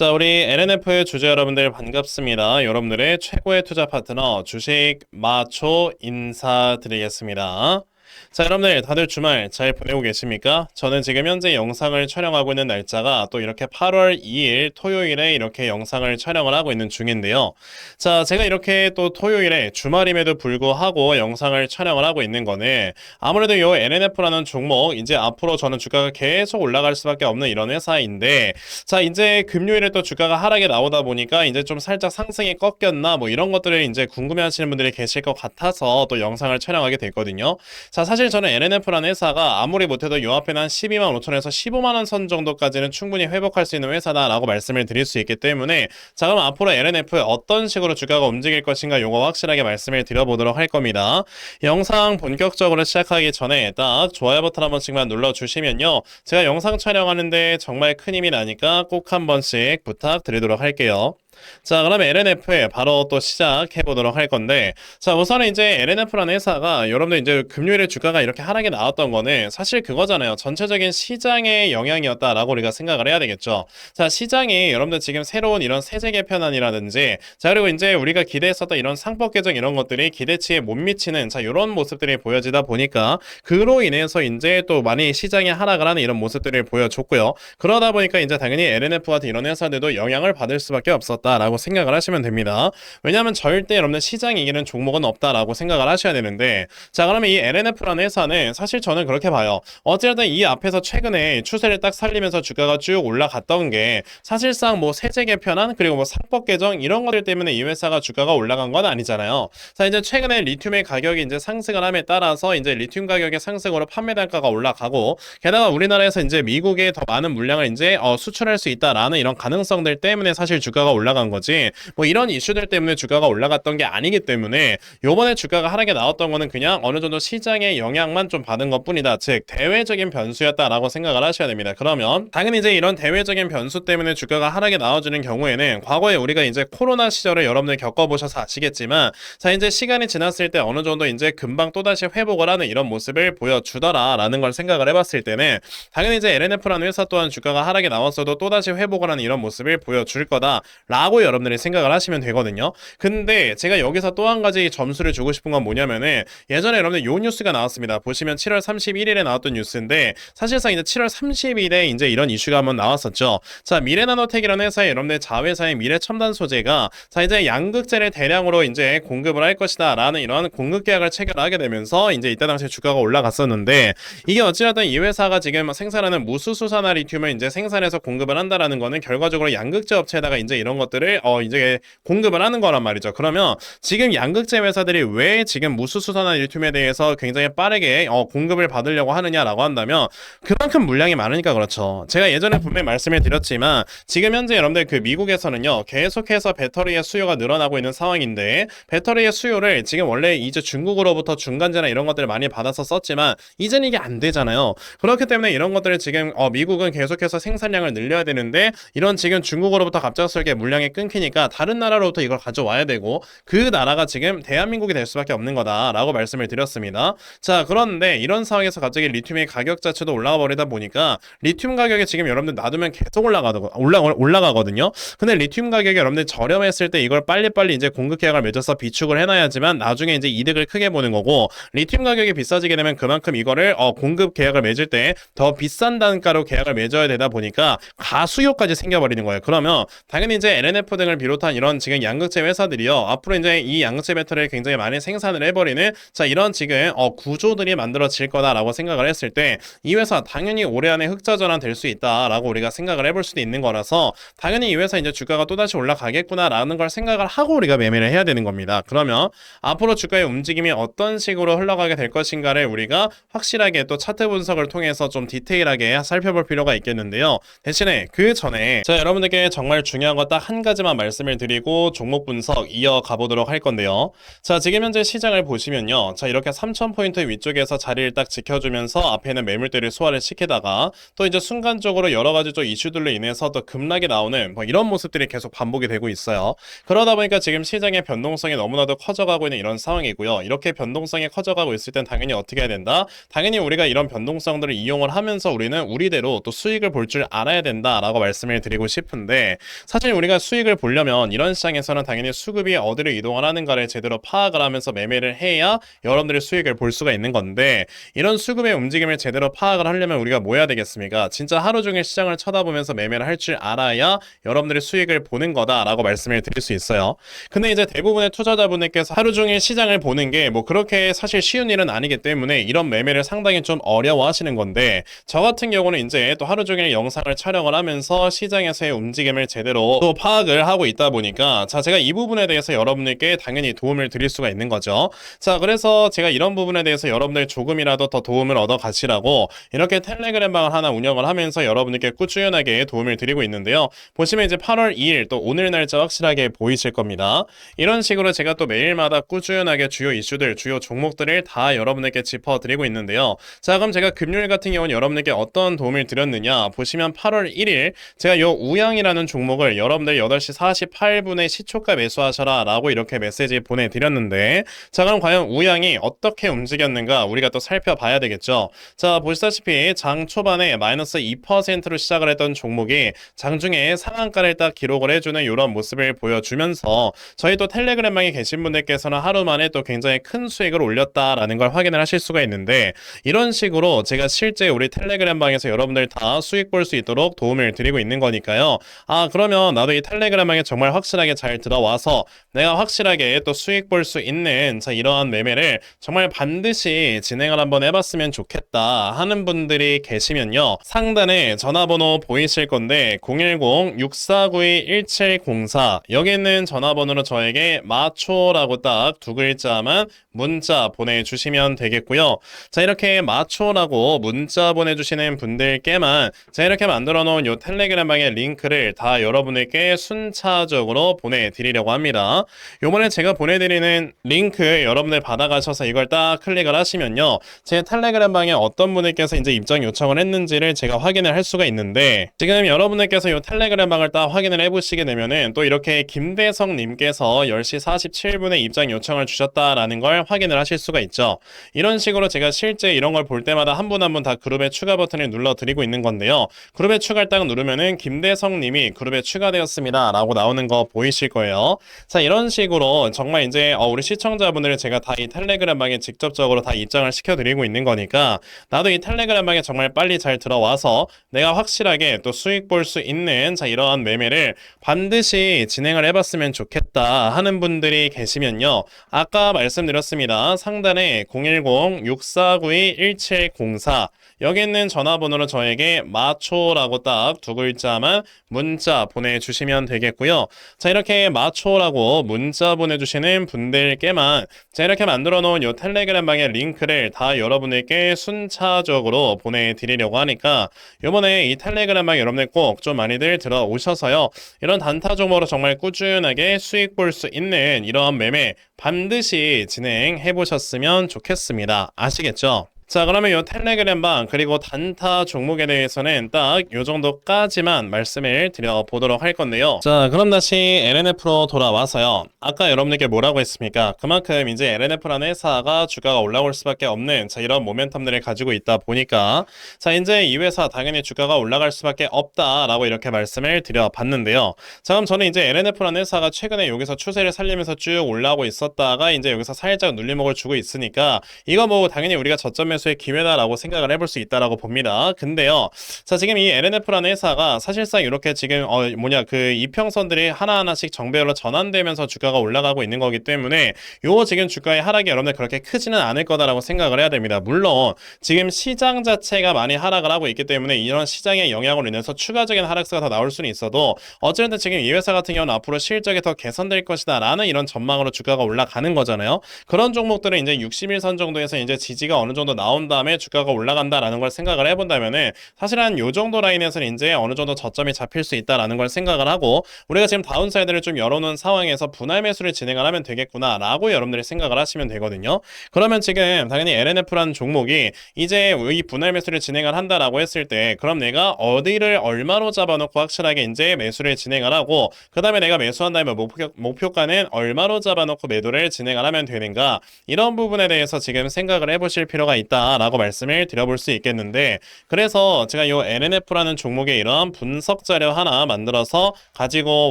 자, 우리 LNF의 주주 여러분들 반갑습니다. 여러분들의 최고의 투자 파트너 주식 마초 인사드리겠습니다. 자, 여러분들 다들 주말 잘 보내고 계십니까? 저는 지금 현재 영상을 촬영하고 있는 날짜가 또 이렇게 8월 2일 토요일에 이렇게 영상을 촬영을 하고 있는 중인데요. 자, 제가 이렇게 또 토요일에 주말임에도 불구하고 영상을 촬영을 하고 있는 거는 아무래도 요 LNF라는 종목 이제 앞으로 저는 주가가 계속 올라갈 수밖에 없는 이런 회사인데 자, 이제 금요일에 또 주가가 하락에 나오다 보니까 이제 좀 살짝 상승이 꺾였나 뭐 이런 것들을 이제 궁금해 하시는 분들이 계실 것 같아서 또 영상을 촬영하게 됐거든요. 자, 사실 저는 LNF라는 회사가 아무리 못해도 요 앞에는 한 12만 5천에서 15만 원 선 정도까지는 충분히 회복할 수 있는 회사다라고 말씀을 드릴 수 있기 때문에 자, 그럼 앞으로 LNF 어떤 식으로 주가가 움직일 것인가 요거 확실하게 말씀을 드려보도록 할 겁니다. 영상 본격적으로 시작하기 전에 딱 좋아요 버튼 한 번씩만 눌러주시면요. 제가 영상 촬영하는데 정말 큰 힘이 나니까 꼭 한 번씩 부탁드리도록 할게요. 자, 그러면 LNF 바로 또 시작해 보도록 할 건데, 자, 우선은 이제 LNF라는 회사가 여러분들 이제 금요일에 주가가 이렇게 하락이 나왔던 거는 사실 그거잖아요. 전체적인 시장의 영향이었다라고 우리가 생각을 해야 되겠죠. 자, 시장이 여러분들 지금 새로운 이런 세제 개편안이라든지, 자, 그리고 이제 우리가 기대했었던 이런 상법 개정 이런 것들이 기대치에 못 미치는 자, 이런 모습들이 보여지다 보니까 그로 인해서 이제 또 많이 시장이 하락을 하는 이런 모습들을 보여줬고요. 그러다 보니까 이제 당연히 LNF 같은 이런 회사들도 영향을 받을 수밖에 없었다 라고 생각을 하시면 됩니다. 왜냐하면 절대 여러분들 시장이 이기는 종목은 없다라고 생각을 하셔야 되는데 자 그러면 이 LNF라는 회사는 사실 저는 그렇게 봐요. 어쨌든 이 앞에서 최근에 추세를 딱 살리면서 주가가 쭉 올라갔던 게 사실상 뭐 세제 개편안 그리고 뭐 상법 개정 이런 것들 때문에 이 회사가 주가가 올라간 건 아니잖아요. 자 이제 최근에 리튬의 가격이 이제 상승을 함에 따라서 이제 리튬 가격의 상승으로 판매 단가가 올라가고 게다가 우리나라에서 이제 미국에 더 많은 물량을 이제 어, 수출할 수 있다라는 이런 가능성들 때문에 사실 주가가 올라 간 거지. 뭐 이런 이슈들 때문에 주가가 올라갔던 게 아니기 때문에 요번에 주가가 하락에 나왔던 거는 그냥 어느 정도 시장의 영향만 좀 받은 것 뿐이다. 즉 대외적인 변수였다라고 생각을 하셔야 됩니다. 그러면 당연히 이제 이런 대외적인 변수 때문에 주가가 하락에 나와주는 경우에는 과거에 우리가 이제 코로나 시절을 여러분들 겪어보셔서 아시겠지만 자 이제 시간이 지났을 때 어느 정도 이제 금방 또다시 회복을 하는 이런 모습을 보여주더라라는 걸 생각을 해봤을 때는 당연히 이제 LNF라는 회사 또한 주가가 하락에 나왔어도 또다시 회복을 하는 이런 모습을 보여줄 거다 라고 여러분들이 생각을 하시면 되거든요. 근데 제가 여기서 또 한 가지 점수를 주고 싶은 건 뭐냐면은 예전에 여러분들 요 뉴스가 나왔습니다. 보시면 7월 31일에 나왔던 뉴스인데 사실상 이제 7월 30일에 이제 이런 이슈가 한번 나왔었죠. 자 미래나노텍이라는 회사의 여러분들 자회사의 미래 첨단 소재가 자 이제 양극재를 대량으로 이제 공급을 할 것이다라는 이런 공급 계약을 체결하게 되면서 이제 이때 당시에 주가가 올라갔었는데 이게 어찌됐든 이 회사가 지금 생산하는 무수수산화 리튬을 이제 생산해서 공급을 한다라는 거는 결과적으로 양극재 업체에다가 이제 이런 것들 을 어 이제 공급을 하는 거란 말이죠. 그러면 지금 양극재 회사들이 왜 지금 무수수산화 리튬에 대해서 굉장히 빠르게 어 공급을 받으려고 하느냐라고 한다면 그만큼 물량이 많으니까 그렇죠. 제가 예전에 분명히 말씀을 드렸지만 지금 현재 여러분들 그 미국에서는요 계속해서 배터리의 수요가 늘어나고 있는 상황인데 배터리의 수요를 지금 원래 이제 중국으로부터 중간재나 이런 것들을 많이 받아서 썼지만 이젠 이게 안 되잖아요. 그렇기 때문에 이런 것들을 지금 어 미국은 계속해서 생산량을 늘려야 되는데 이런 지금 중국으로부터 갑작스럽게 물량이 끊기니까 다른 나라로부터 이걸 가져와야 되고 그 나라가 지금 대한민국이 될 수밖에 없는 거다라고 말씀을 드렸습니다. 자 그런데 이런 상황에서 갑자기 리튬의 가격 자체도 올라가 버리다 보니까 리튬 가격이 지금 여러분들 놔두면 계속 올라가더 올라 올라가거든요. 근데 리튬 가격이 여러분들 저렴했을 때 이걸 빨리빨리 이제 공급 계약을 맺어서 비축을 해놔야지만 나중에 이제 이득을 크게 보는 거고 리튬 가격이 비싸지게 되면 그만큼 이거를 어, 공급 계약을 맺을 때 더 비싼 단가로 계약을 맺어야 되다 보니까 가수요까지 생겨버리는 거예요. 그러면 당연히 이제 LNF 등을 비롯한 이런 지금 양극재 회사들이요 앞으로 이제 이 양극재 배터리를 굉장히 많이 생산을 해버리는 자 이런 지금 어, 구조들이 만들어질 거다라고 생각을 했을 때 이 회사 당연히 올해 안에 흑자 전환 될 수 있다라고 우리가 생각을 해볼 수도 있는 거라서 당연히 이 회사 이제 주가가 또다시 올라가겠구나라는 걸 생각을 하고 우리가 매매를 해야 되는 겁니다. 그러면 앞으로 주가의 움직임이 어떤 식으로 흘러가게 될 것인가를 우리가 확실하게 또 차트 분석을 통해서 좀 디테일하게 살펴볼 필요가 있겠는데요. 대신에 그 전에 자 여러분들께 정말 중요한 거 딱 한 가지만 말씀을 드리고 종목 분석 이어가 보도록 할 건데요. 자, 지금 현재 시장을 보시면요. 자, 이렇게 3,000포인트 위쪽에서 자리를 딱 지켜주면서 앞에는 매물대를 소화를 시키다가 또 이제 순간적으로 여러 가지 좀 이슈들로 인해서 또 급락이 나오는 뭐 이런 모습들이 계속 반복이 되고 있어요. 그러다 보니까 지금 시장의 변동성이 너무나도 커져가고 있는 이런 상황이고요. 이렇게 변동성이 커져가고 있을 땐 당연히 어떻게 해야 된다? 당연히 우리가 이런 변동성들을 이용을 하면서 우리는 우리대로 또 수익을 볼 줄 알아야 된다라고 말씀을 드리고 싶은데 사실 우리가 수익 을 보려면 이런 시장에서는 당연히 수급이 어디로 이동을 하는가를 제대로 파악을 하면서 매매를 해야 여러분들의 수익을 볼 수가 있는 건데 이런 수급의 움직임을 제대로 파악을 하려면 우리가 뭐 해야 되겠습니까? 진짜 하루 종일 시장을 쳐다보면서 매매를 할 줄 알아야 여러분들의 수익을 보는 거다라고 말씀을 드릴 수 있어요. 근데 이제 대부분의 투자자분들께서 하루 종일 시장을 보는 게 뭐 그렇게 사실 쉬운 일은 아니기 때문에 이런 매매를 상당히 좀 어려워하시는 건데 저 같은 경우는 이제 또 하루 종일 영상을 촬영을 하면서 시장에서의 움직임을 제대로 또 파악 을 하고 있다 보니까 자 제가 이 부분에 대해서 여러분들께 당연히 도움을 드릴 수가 있는 거죠. 자 그래서 제가 이런 부분에 대해서 여러분들 조금이라도 더 도움을 얻어 가시라고 이렇게 텔레그램 방을 하나 운영을 하면서 여러분들께 꾸준하게 도움을 드리고 있는데요. 보시면 이제 8월 2일 또 오늘 날짜 확실하게 보이실 겁니다. 이런 식으로 제가 또 매일마다 꾸준하게 주요 이슈들, 주요 종목들을 다 여러분에게 짚어드리고 있는데요. 자, 그럼 제가 금요일 같은 경우는 여러분에게 어떤 도움을 드렸느냐 보시면 8월 1일 제가 요 우양이라는 종목을 여러분들 8시 48분에 시초가 매수하셔라 라고 이렇게 메시지 보내드렸는데 자, 그럼 과연 우양이 어떻게 움직였는가 우리가 또 살펴봐야 되겠죠. 자, 보시다시피 장 초반에 마이너스 2%로 시작을 했던 종목이 장중에 상한가를 딱 기록을 해주는 이런 모습을 보여주면서 저희 또 텔레그램방에 계신 분들께서는 하루 만에 또 굉장히 큰 수익을 올렸다라는 걸 확인을 하실 수가 있는데 이런 식으로 제가 실제 우리 텔레그램방에서 여러분들 다 수익 볼 수 있도록 도움을 드리고 있는 거니까요. 아 그러면 나도 이 텔레 그램방에 정말 확실하게 잘 들어와서 내가 확실하게 또 수익 볼 수 있는 자 이러한 매매를 정말 반드시 진행을 한번 해봤으면 좋겠다 하는 분들이 계시면요. 상단에 전화번호 보이실 건데 010-6492-1704 여기 있는 전화번호로 저에게 마초라고 딱 두 글자만 문자 보내주시면 되겠고요. 자 이렇게 마초라고 문자 보내주시는 분들께만 자 이렇게 만들어 놓은 요 텔레그램 방의 링크를 다 여러분에게 순차적으로 보내드리려고 합니다. 요번에 제가 보내드리는 링크 여러분들 받아가셔서 이걸 딱 클릭을 하시면요. 제 텔레그램 방에 어떤 분들께서 이제 입장 요청을 했는지를 제가 확인을 할 수가 있는데 지금 여러분들께서 요 텔레그램 방을 딱 확인을 해보시게 되면은 또 이렇게 김대성 님께서 10시 47분에 입장 요청을 주셨다라는 걸 확인을 하실 수가 있죠. 이런 식으로 제가 실제 이런 걸 볼 때마다 한 분 한 분 다 그룹의 추가 버튼을 눌러 드리고 있는 건데요. 그룹에 추가를 딱 누르면은 김대성 님이 그룹에 추가되었습니다. 라고 나오는 거 보이실 거예요. 자, 이런 식으로 정말 이제 어, 우리 시청자분들을 제가 다 이 텔레그램 방에 직접적으로 다 입장을 시켜드리고 있는 거니까 나도 이 텔레그램 방에 정말 빨리 잘 들어와서 내가 확실하게 또 수익 볼 수 있는 자, 이러한 매매를 반드시 진행을 해봤으면 좋겠다 하는 분들이 계시면요. 아까 말씀드렸습니다. 상단에 010-6492-1704 여기 있는 전화번호로 저에게 마초라고 딱 두 글자만 문자 보내주시면 되겠고요. 자 이렇게 마초라고 문자 보내주시는 분들께만 자 이렇게 만들어 놓은 요 텔레그램 방의 링크를 다 여러분에게 순차적으로 보내드리려고 하니까 요번에 이 텔레그램 방 여러분들 꼭 좀 많이들 들어오셔서요. 이런 단타 종목으로 정말 꾸준하게 수익 볼 수 있는 이러한 매매 반드시 진행해 보셨으면 좋겠습니다. 아시겠죠? 자 그러면 요 텔레그램 방 그리고 단타 종목에 대해서는 딱 요 정도까지만 말씀을 드려보도록 할 건데요. 자 그럼 다시 LNF로 돌아와서요. 아까 여러분들께 뭐라고 했습니까? 그만큼 이제 LNF라는 회사가 주가가 올라올 수밖에 없는 자 이런 모멘텀들을 가지고 있다 보니까 자 이제 이 회사 당연히 주가가 올라갈 수밖에 없다라고 이렇게 말씀을 드려봤는데요. 자 그럼 저는 이제 LNF라는 회사가 최근에 여기서 추세를 살리면서 쭉 올라오고 있었다가 이제 여기서 살짝 눌림목을 주고 있으니까 이거 뭐 당연히 우리가 저점 매수의 기회다라고 생각을 해볼 수 있다라고 봅니다. 근데요, 자 지금 이 LNF라는 회사가 사실상 이렇게 지금 어 뭐냐 그 이평선들이 하나하나씩 정배열로 전환되면서 주가가 올라가고 있는 거기 때문에 요 지금 주가의 하락이 여러분들 그렇게 크지는 않을 거다라고 생각을 해야 됩니다. 물론 지금 시장 자체가 많이 하락을 하고 있기 때문에 이런 시장의 영향으로 인해서 추가적인 하락세가 더 나올 수는 있어도 어쨌든 지금 이 회사 같은 경우는 앞으로 실적이 더 개선될 것이다 라는 이런 전망으로 주가가 올라가는 거잖아요. 그런 종목들은 이제 61선 정도에서 이제 지지가 어느 정도 나온 다음에 주가가 올라간다라는 걸 생각을 해본다면은 사실 한 요 정도 라인에서는 이제 어느 정도 저점이 잡힐 수 있다라는 걸 생각을 하고 우리가 지금 다운사이드를 좀 열어놓은 상황에서 분할 매수를 진행을 하면 되겠구나라고 여러분들이 생각을 하시면 되거든요. 그러면 지금 당연히 LNF라는 종목이 이제 이 분할 매수를 진행을 한다라고 했을 때 그럼 내가 어디를 얼마로 잡아놓고 확실하게 이제 매수를 진행을 하고 그 다음에 내가 매수한 다음에 목표, 목표가는 얼마로 잡아놓고 매도를 진행을 하면 되는가 이런 부분에 대해서 지금 생각을 해보실 필요가 있다 라고 말씀을 드려볼 수 있겠는데 그래서 제가 이 LNF라는 종목의 이런 분석 자료 하나 만들어서 가지고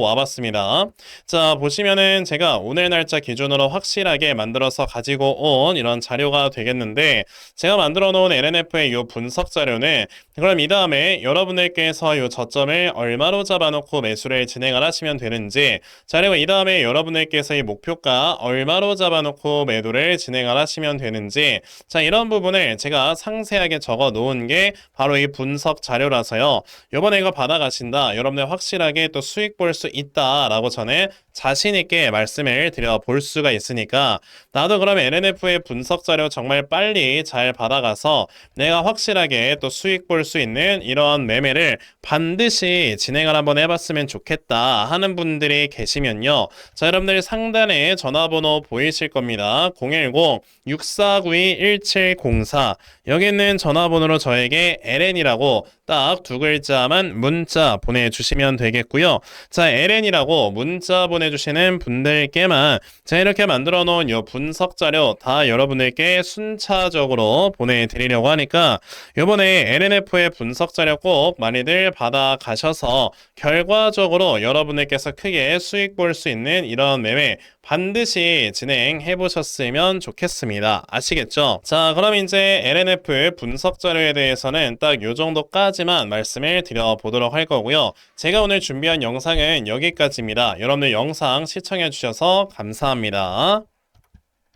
와봤습니다. 자 보시면은 제가 오늘 날짜 기준으로 확실하게 만들어서 가지고 온 이런 자료가 되겠는데 제가 만들어 놓은 LNF의 이 분석 자료는 그럼 이 다음에 여러분들께서 이 저점을 얼마로 잡아놓고 매수를 진행을 하시면 되는지 자 그리고 이 다음에 여러분들께서 이 목표가 얼마로 잡아놓고 매도를 진행을 하시면 되는지 자 이런 부분 을 제가 상세하게 적어 놓은 게 바로 이 분석 자료라서요 요번에 이거 받아가신다 여러분들 확실하게 또 수익 볼 수 있다라고 전에 자신 있게 말씀을 드려 볼 수가 있으니까 나도 그럼 LNF의 분석 자료 정말 빨리 잘 받아가서 내가 확실하게 또 수익 볼 수 있는 이런 매매를 반드시 진행을 한번 해봤으면 좋겠다 하는 분들이 계시면요. 자, 여러분들 상단에 전화번호 보이실 겁니다. 010-6492-1704 여기 있는 전화번호로 저에게 LN이라고 딱 두 글자만 문자 보내주시면 되겠고요. 자, LN이라고 문자 보내주시는 분들께만 제가 이렇게 만들어 놓은 요 분석 자료 다 여러분들께 순차적으로 보내드리려고 하니까 요번에 LNF의 분석 자료 꼭 많이들 받아 가셔서 결과적으로 여러분들께서 크게 수익 볼 수 있는 이런 매매 반드시 진행해 보셨으면 좋겠습니다. 아시겠죠? 자, 그럼 이제 LNF 분석 자료에 대해서는 딱 요 정도까 지만 말씀을 드려 보도록 할 거고요. 제가 오늘 준비한 영상은 여기까지입니다. 여러분들 영상 시청해 주셔서 감사합니다.